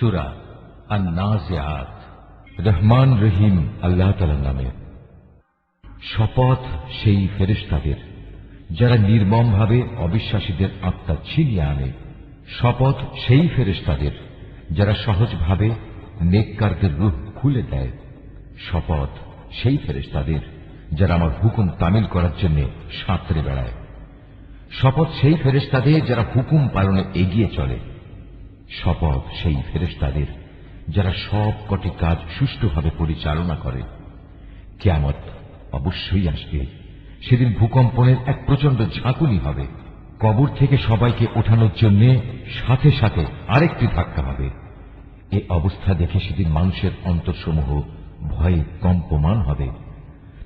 সুরা নাজিয়াত রহমান রহিম আল্লাহ তালার নামে। শপথ সেই ফেরেশতাদের, যারা নির্মমভাবে অবিশ্বাসীদের আত্মা ছিনিয়ে আনে। শপথ সেই ফেরেশতাদের, যারা সহজভাবে নেককারদের রূপ খুলে দেয়। শপথ সেই ফেরেশতাদের, যারা আমার হুকুম তামিল করার জন্য সাঁতরে বেড়ায়। শপথ সেই ফেরেশতাদের, যারা হুকুম পালনে এগিয়ে চলে। শপথ সেই ফেরেস্তাদের যারা সব কটি কাজ সুষ্ঠুভাবে পরিচালনা করে। কেয়ামত অবশ্যই আসবে। সেদিন ভূকম্পনের এক প্রচণ্ড ঝাঁকুনি হবে। কবর থেকে সবাইকে ওঠানোর জন্য সাথে সাথে আরেকটি ধাক্কা হবে। এ অবস্থা দেখে সেদিন মানুষের অন্তরসমূহ ভয়ে কম্পমান হবে।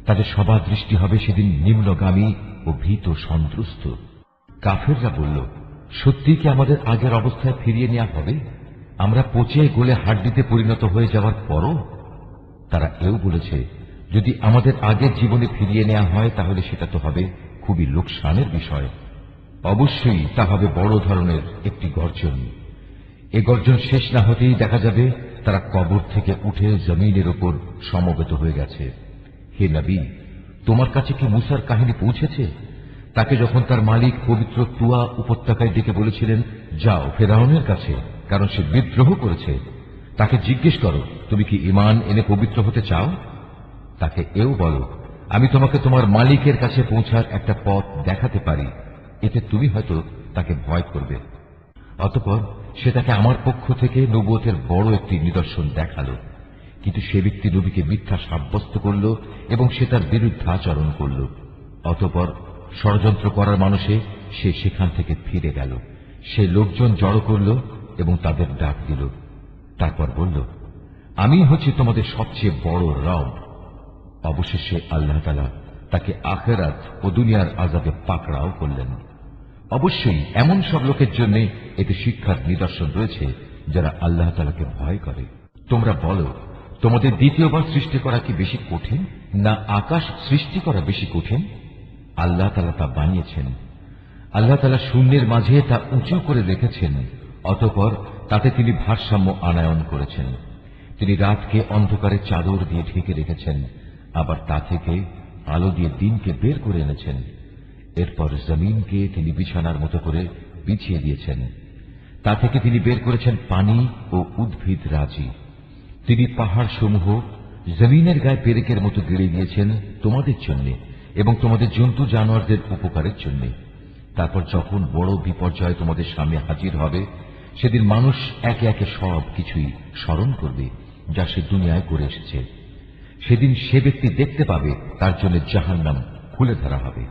তাদের সবার দৃষ্টি হবে সেদিন নিম্নগামী ও ভীত সন্ত্রস্ত। কাফেররা বলল সত্যি কি আমাদের আগের অবস্থায় ফিরিয়ে নেওয়া হবে? আমরা পচে গলে হাড্ডিতে পরিণত হয়ে যাওয়ার পরও? তারা এও বলেছে, যদি আমাদের আগের জীবনে ফিরিয়ে নেওয়া হয়, তাহলে সেটা তো হবে খুবই লোকসানের বিষয়। অবশ্যই তা হবে বড় ধরনের একটি গর্জন। এ গর্জন শেষ না হতেই দেখা যাবে, তারা কবর থেকে উঠে জমিনের ওপর সমবেত হয়ে গেছে। হে নবী, তোমার কাছে কি মুসার কাহিনী পৌঁছেছে? তাকে যখন তার মালিক পবিত্র তুয়া উপত্যকায় ডেকে বলেছিলেন, যাও ফেরাউনের কাছে, কারণ সে বিদ্রোহ করেছে, তাকে জিজ্ঞেস করো, তুমি কি ইমান এনে পবিত্র হতে চাও? তাকে এও বলো, আমি তোমাকে তোমার মালিকের কাছে পৌঁছার একটা পথ দেখাতে পারি, এতে তুমি হয়তো তাকে ভয় করবে। অতপর সে তাকে আমার পক্ষ থেকে নবুয়তের বড় একটি নিদর্শন দেখাল, কিন্তু সে ব্যক্তি নবীকে মিথ্যা সাব্যস্ত করল এবং সে তার বিরুদ্ধাচরণ করল। অতপর ষড়যন্ত্র করার মানুষে সে সেখান থেকে ফিরে গেল। সে লোকজন জড়ো করল এবং তাদের ডাক দিল। তারপর বলল, আমি হচ্ছি তোমাদের সবচেয়ে বড় রব। অবশেষে আল্লাহ তালা তাকে আখেরাত ও দুনিয়ার আজাবে পাকড়াও করলেন। অবশ্যই এমন সব লোকের জন্য এতে শিক্ষার নিদর্শন রয়েছে যারা আল্লাহ তালাকে ভয় করে। তোমরা বলো, তোমাদের দ্বিতীয়বার সৃষ্টি করা কি বেশি কঠিন, না আকাশ সৃষ্টি করা বেশি কঠিন? আল্লাহ তালা তা বানিয়েছেন। আল্লাহ তালা শূন্যের মাঝে তা উঁচু করে রেখেছেন, অতপর তাতে তিনি ভারসাম্য আনায়ন করেছেন। তিনি রাতকে অন্ধকারে চাদর দিয়ে ঢেকে রেখেছেন, আবার তা থেকে আলো দিয়ে দিনকে বের করে এনেছেন। এরপর জমিনকে তিনি বিছানার মতো করে বিছিয়ে দিয়েছেন। তা থেকে তিনি বের করেছেন পানি ও উদ্ভিদ রাজি। তিনি পাহাড় সমূহ জমিনের গায়ে পেরেকের মতো গেড়ে দিয়েছেন তোমাদের জন্য। এবং তোমাদের জন্তু জানোয়ারদের উপকারের জন্য। তারপর যখন বড় বিপর্যয় তোমাদের সামনে হাজির হবে, সেদিন মানুষ একে একে সব কিছুই স্মরণ করবে, যা সে দুনিয়ায় করে এসেছে। সেদিন সে ব্যক্তি দেখতে পাবে, তার জন্য জাহান্নাম খুলে ধরা হবে।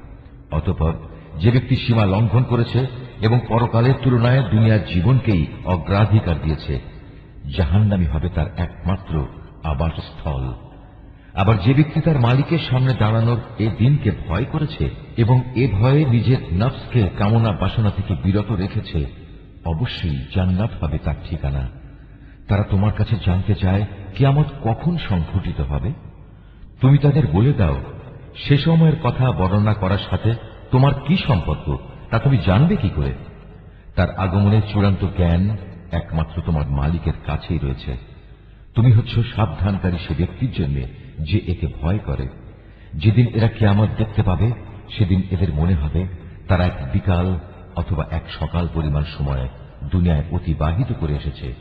অতপর যে ব্যক্তি সীমা লঙ্ঘন করেছে এবং পরকালের তুলনায় দুনিয়ার জীবনকেই অগ্রাধিকার দিয়েছে, জাহান্নামি হবে তার একমাত্র আবাসস্থল। আবার যে ব্যক্তি তার মালিকের সামনে দাঁড়ানোর এ দিনকে ভয় করেছে এবং এ ভয়ে নিজের নফসকে কামনা বাসনা থেকে বিরত রেখেছে, অবশ্যই জান্নাত হবে তার ঠিকানা। তারা তোমার কাছে জানতে চায়, কিয়ামত কখন সংঘটিত হবে? তুমি তাদের বলে দাও, সে সময়ের কথা বর্ণনা করার সাথে তোমার কি সম্পর্ক, তা তুমি জানবে কি করে? তার আগমনের চূড়ান্ত জ্ঞান একমাত্র তোমার মালিকের কাছেই রয়েছে। তুমি হচ্ছ সাবধানকারী সে ব্যক্তির জন্য যে একে ভয় করে। যেদিন এরা কেয়ামত দেখতে পাবে, সেদিন এদের মনে হবে তারা এক বিকাল অথবা এক সকাল পরিমাণ সময় দুনিয়ায় অতিবাহিত করে এসেছে।